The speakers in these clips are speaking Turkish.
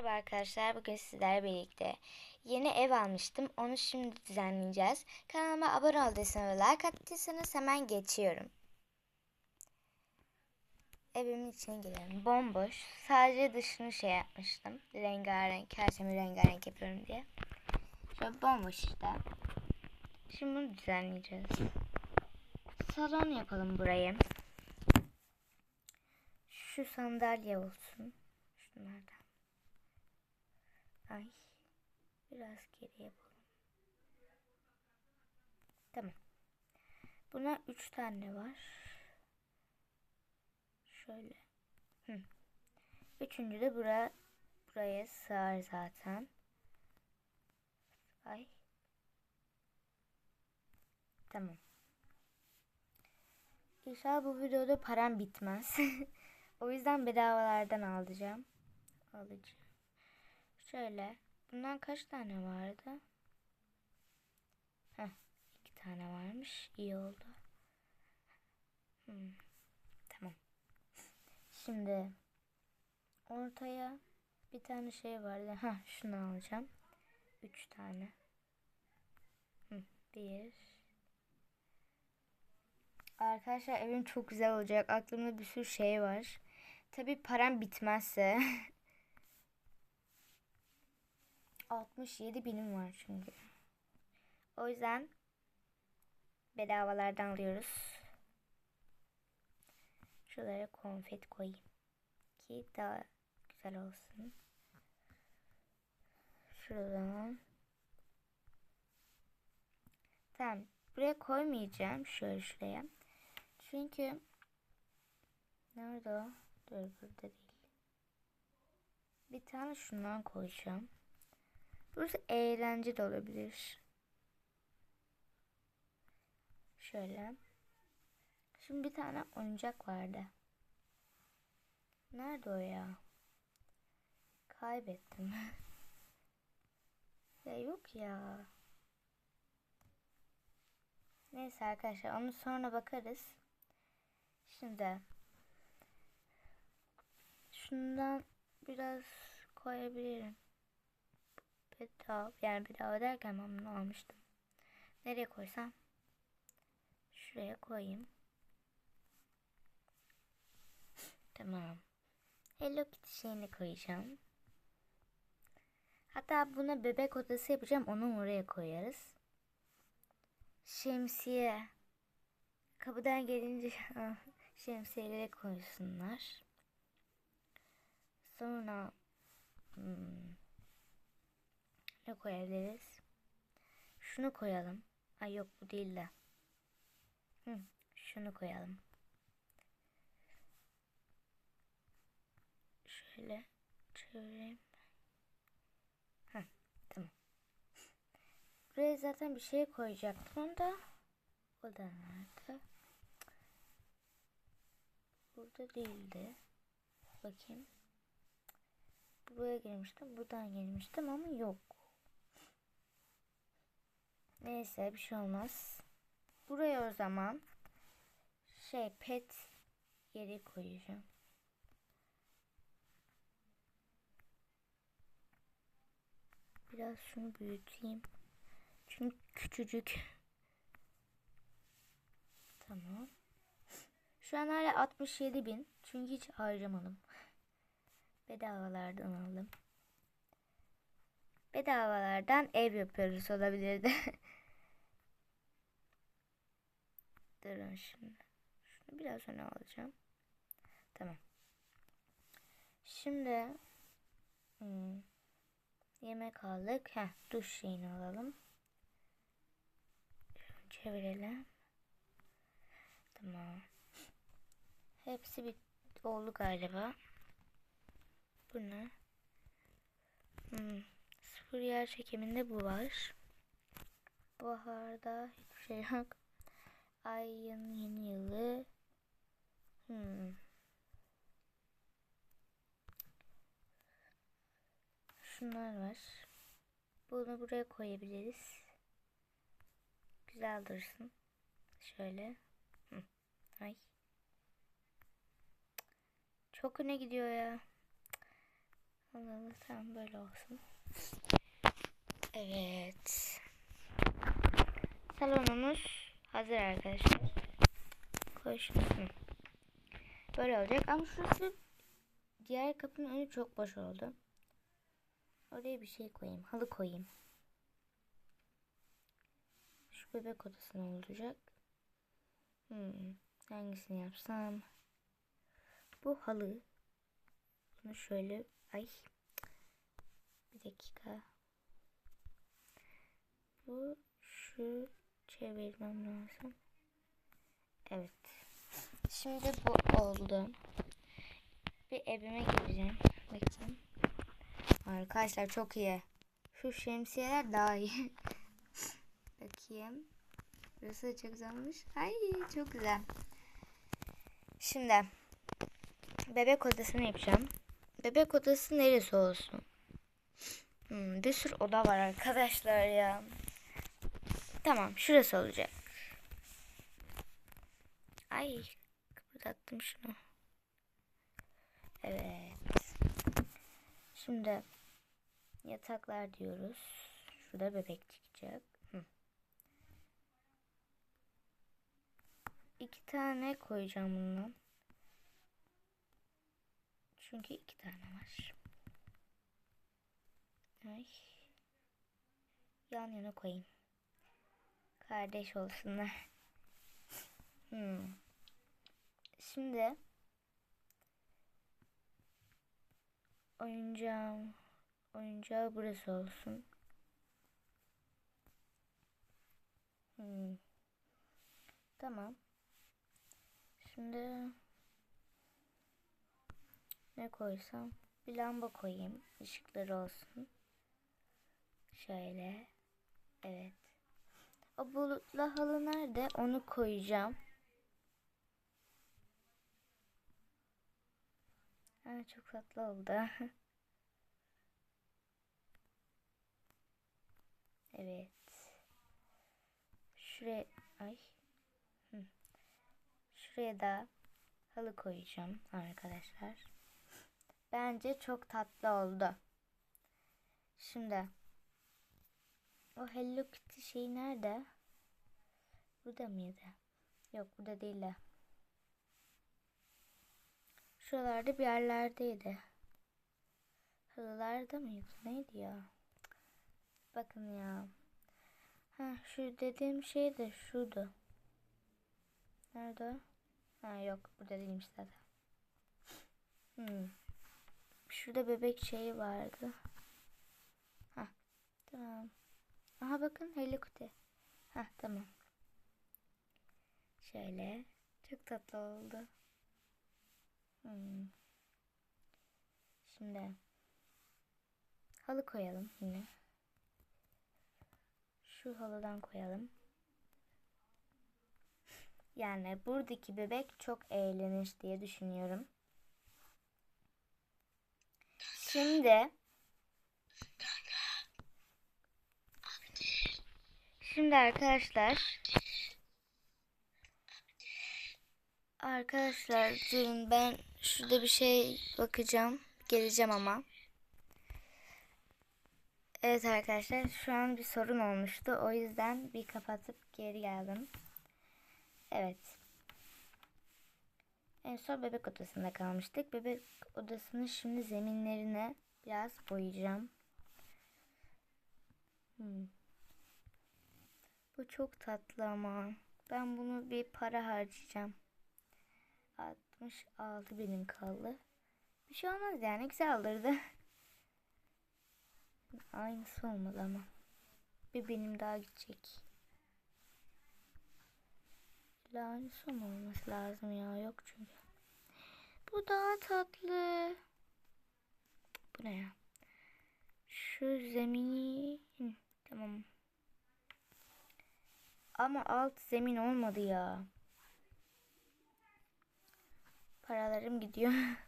Merhaba arkadaşlar, bugün sizlerle birlikte yeni ev almıştım. Onu şimdi düzenleyeceğiz. Kanalıma abone olduysanız ve like attıysanız hemen geçiyorum. Evimin içine girelim. Bomboş. Sadece dışını şey yapmıştım. Rengarenk, her şeyi rengarenk yapıyorum diye. Şöyle bomboş işte. Şimdi bunu düzenleyeceğiz. Salon yapalım burayı. Şu sandalye olsun. Şunlardan. Ay. Biraz geri yapalım. Tamam. Buna üç tane var. Şöyle. Hı. Üçüncü de bura, buraya sığar zaten. Ay. Tamam. İnşallah bu videoda param bitmez. o yüzden bedavalardan alacağım. Alacağım. Şöyle. Bundan kaç tane vardı? Heh. iki tane varmış. İyi oldu. Hmm. Tamam. Şimdi ortaya bir tane şey vardı. Ha, şunu alacağım. Üç tane. Hı, bir. Arkadaşlar evim çok güzel olacak. Aklımda bir sürü şey var. Tabi param bitmezse. 67 binim var çünkü. O yüzden bedavalardan alıyoruz. Şuralara konfet koyayım. Ki daha güzel olsun. Şuradan. Tamam. Buraya koymayacağım. Şöyle şuraya. Çünkü nerede o? Dur burada değil. Bir tane şundan koyacağım. Burası eğlence de olabilir. Şöyle. Şimdi bir tane oyuncak vardı. Nerede o ya? Kaybettim. ya yok ya. Neyse arkadaşlar onu sonra bakarız. Şimdi şundan biraz koyabilirim bedava yani bedava derken ben bunu almıştım. Nereye koysam? Şuraya koyayım. Tamam. Hello Kitty şeyini koyacağım. Hatta buna bebek odası yapacağım. Onu oraya koyarız. Şemsiye. Kapıdan gelince şemsiyeleri koysunlar. Sonra hmm, ne koyabiliriz? Şunu koyalım. Ay yok bu değil de. Hı, şunu koyalım. Şöyle çevireyim. Hı, tamam. Buraya zaten bir şey koyacaktım onda. O da nerede? Burada değildi. Bakayım. Buraya girmiştim. Buradan gelmiştim ama yok. Neyse bir şey olmaz. Buraya o zaman şey pet yeri koyacağım. Biraz şunu büyüteyim. Çünkü küçücük. Tamam. Şu an hala 67 bin. Çünkü hiç harcamadım. Bedavalardan aldım. Bedavalardan ev yapıyoruz olabilirdi. Durun şimdi. Şunu biraz öne alacağım. Tamam. Şimdi hmm, yemek aldık. Heh, duş şeyini alalım. Çevirelim. Tamam. Hepsi bir oldu galiba. Bu ne? Hmm. Sıfır yer çekiminde bu var. Baharda hiçbir şey yok. Ayın yeni yılı. Hmm. Şunlar var. Bunu buraya koyabiliriz. Güzel dursun. Şöyle. Hı. Ay. Çok öne gidiyor ya. Allah Allah tamam böyle olsun. Evet. Salonumuz hazır arkadaşlar. Hı. Böyle olacak ama şurası diğer kapının önü çok boş oldu. Oraya bir şey koyayım. Halı koyayım. Şu bebek odası ne olacak? Hmm, hangisini yapsam? Bu halı. Bunu şöyle ay bir dakika. Bu şu çevirmem lazım. Evet. Şimdi bu oldu. Bir evime gireceğim. Bakayım. Arkadaşlar çok iyi. Şu şemsiyeler daha iyi. Bakayım. Burası çok güzelmiş. Ay çok güzel. Şimdi bebek odasını yapacağım. Bebek odası neresi olsun? Hmm, bir sürü oda var arkadaşlar ya. Tamam şurası olacak. Ay kıpırdattım şunu. Evet. Şimdi yataklar diyoruz. Şurada bebek çıkacak. Hı. İki tane koyacağım bundan. Çünkü iki tane var. Ay. Yan yana koyayım. Kardeş olsunlar. Hmm. Şimdi oyuncağım oyuncağı burası olsun. Hmm. Tamam. Şimdi ne koysam? Bir lamba koyayım. Işıkları olsun. Şöyle. Evet. O bulutlu halı nerede? Onu koyacağım. Ha, çok tatlı oldu. evet. Şuraya ay. Hı. Şuraya da halı koyacağım arkadaşlar. Bence çok tatlı oldu. Şimdi o Hello Kitty şey nerede? Burada mıydı? Yok burada değil de. Şuralarda bir yerlerdeydi. Halılarda mıydı? Neydi ya? Bakın ya. Ha şu dediğim şey de şuydu. Nerede? Ha yok burada değilmiş zaten. Hmm. Şurada bebek şeyi vardı. Ha tamam. Aha bakın Hello Kitty. Ha tamam. Şöyle. Çok tatlı oldu. Hmm. Şimdi halı koyalım yine. Şu halıdan koyalım. Yani buradaki bebek çok eğlenir diye düşünüyorum. Şimdi Şimdi arkadaşlar Arkadaşlar durun ben şurada bir şey bakacağım. Geleceğim ama. Evet arkadaşlar şu an bir sorun olmuştu. O yüzden bir kapatıp geri geldim. Evet. En son bebek odasında kalmıştık. Bebek odasının şimdi zeminlerine biraz boyayacağım. Hmm. Bu çok tatlı ama. Ben bunu bir para harcayacağım. 66 benim kaldı. Bir şey olmaz yani güzel olurdu. Aynısı olmadı ama. Bir benim daha gidecek. Aynısı mı olması lazım ya yok çünkü. Bu daha tatlı. Bu ne ya? Şu zemini Hı, tamam. Ama alt zemin olmadı ya. Paralarım gidiyor.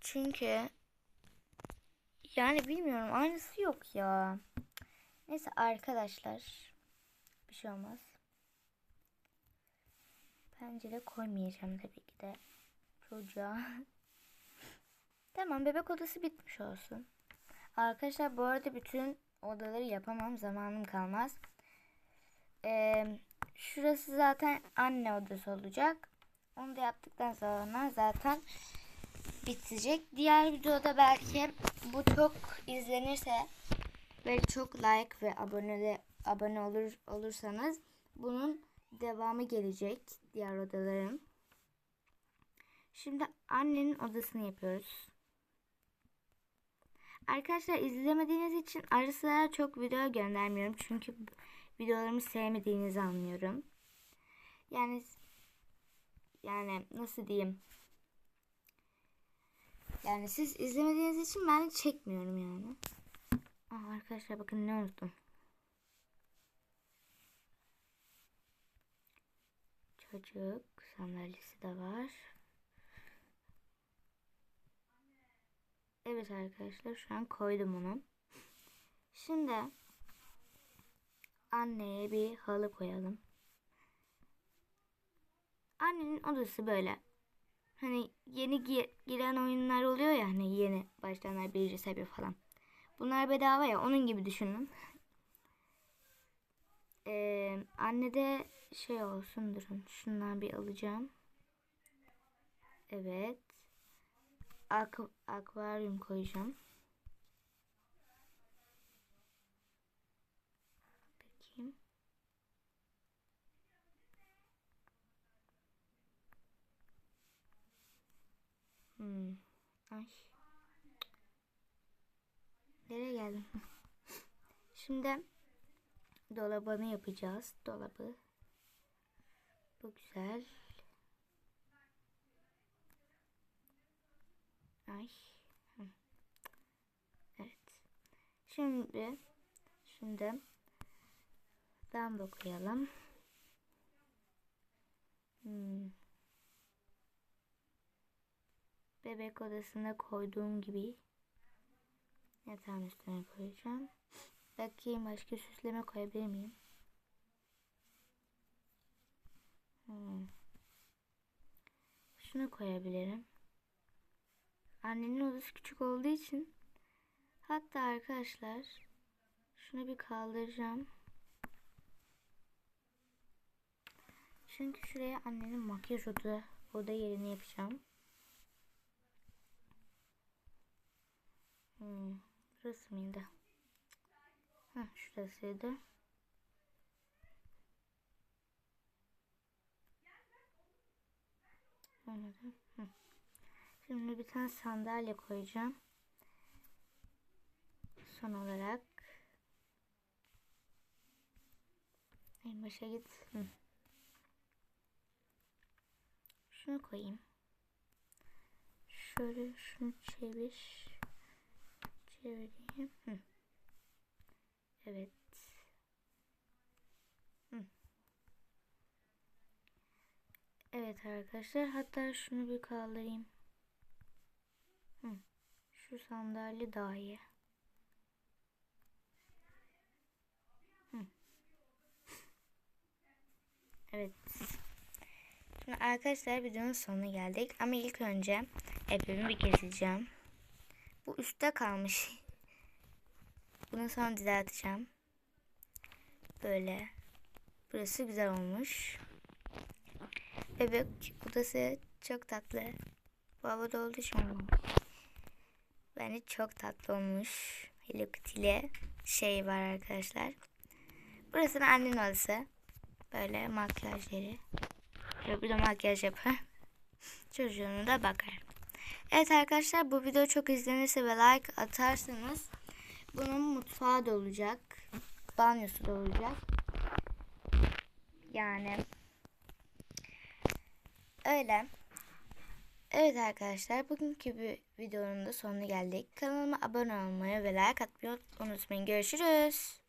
Çünkü yani bilmiyorum aynısı yok ya. Neyse arkadaşlar bir şey olmaz. Pencere koymayacağım tabii ki de çocuğa. Tamam bebek odası bitmiş olsun. Arkadaşlar bu arada bütün odaları yapamam. Zamanım kalmaz. Ee, şurası zaten anne odası olacak. Onu da yaptıktan sonra zaten bitecek. Diğer videoda belki bu çok izlenirse ve çok like ve abone de, abone olur olursanız bunun devamı gelecek diğer odaların. Şimdi annenin odasını yapıyoruz. Arkadaşlar izlemediğiniz için ara sıra çok video göndermiyorum. Çünkü videolarımı sevmediğinizi anlıyorum. Yani yani nasıl diyeyim? Yani siz izlemediğiniz için ben çekmiyorum yani. Aa, arkadaşlar bakın ne unuttum. Çocuk sandalyesi de var. Evet arkadaşlar şu an koydum onu. Şimdi anneye bir halı koyalım. Annenin odası böyle. Hani yeni gi giren oyunlar oluyor ya hani yeni başlayanlar birinci seviye falan. Bunlar bedava ya onun gibi düşünün. Ee, anne de şey olsun durun. Şundan bir alacağım. Evet. Ak akvaryum koyacağım. Bakayım. Hmm. Ay. Nereye geldim? Şimdi dolabını yapacağız. Dolabı. Bu güzel. Ay. Evet. Şimdi şimdi lamba koyalım. Hmm. Bebek odasına koyduğum gibi yatağın üstüne koyacağım. Bakayım başka süsleme koyabilir miyim? Hmm. Şunu koyabilirim. Annenin odası küçük olduğu için hatta arkadaşlar şunu bir kaldıracağım. Çünkü şuraya annenin makyaj oda, oda yerini yapacağım. Hmm, burası mıydı? Heh, şurasıydı. Anladım. Hı. Şimdi bir tane sandalye koyacağım. Son olarak en başa git. Hı. Şunu koyayım. Şöyle şunu çevir. Çevireyim. Hı. Evet. Hı. Evet arkadaşlar. Hatta şunu bir kaldırayım. Şu sandalye daha iyi. Evet. Şimdi arkadaşlar videonun sonuna geldik. Ama ilk önce epimi bir keseceğim. Bu üstte kalmış. Bunu sonra düzelteceğim. Böyle. Burası güzel olmuş. Bebek odası çok tatlı. Bu havada olduğu için olmamış. Bence çok tatlı olmuş. Hello Kitty'li şey var arkadaşlar. Burası da annenin odası. Böyle makyaj yeri. Böyle bir de makyaj yapar. Çocuğunu da bakar. Evet arkadaşlar bu video çok izlenirse ve like atarsanız bunun mutfağı da olacak. Banyosu da olacak. Yani öyle. Evet arkadaşlar bugünkü bir videonun da sonuna geldik. Kanalıma abone olmayı ve like atmayı unutmayın. Görüşürüz.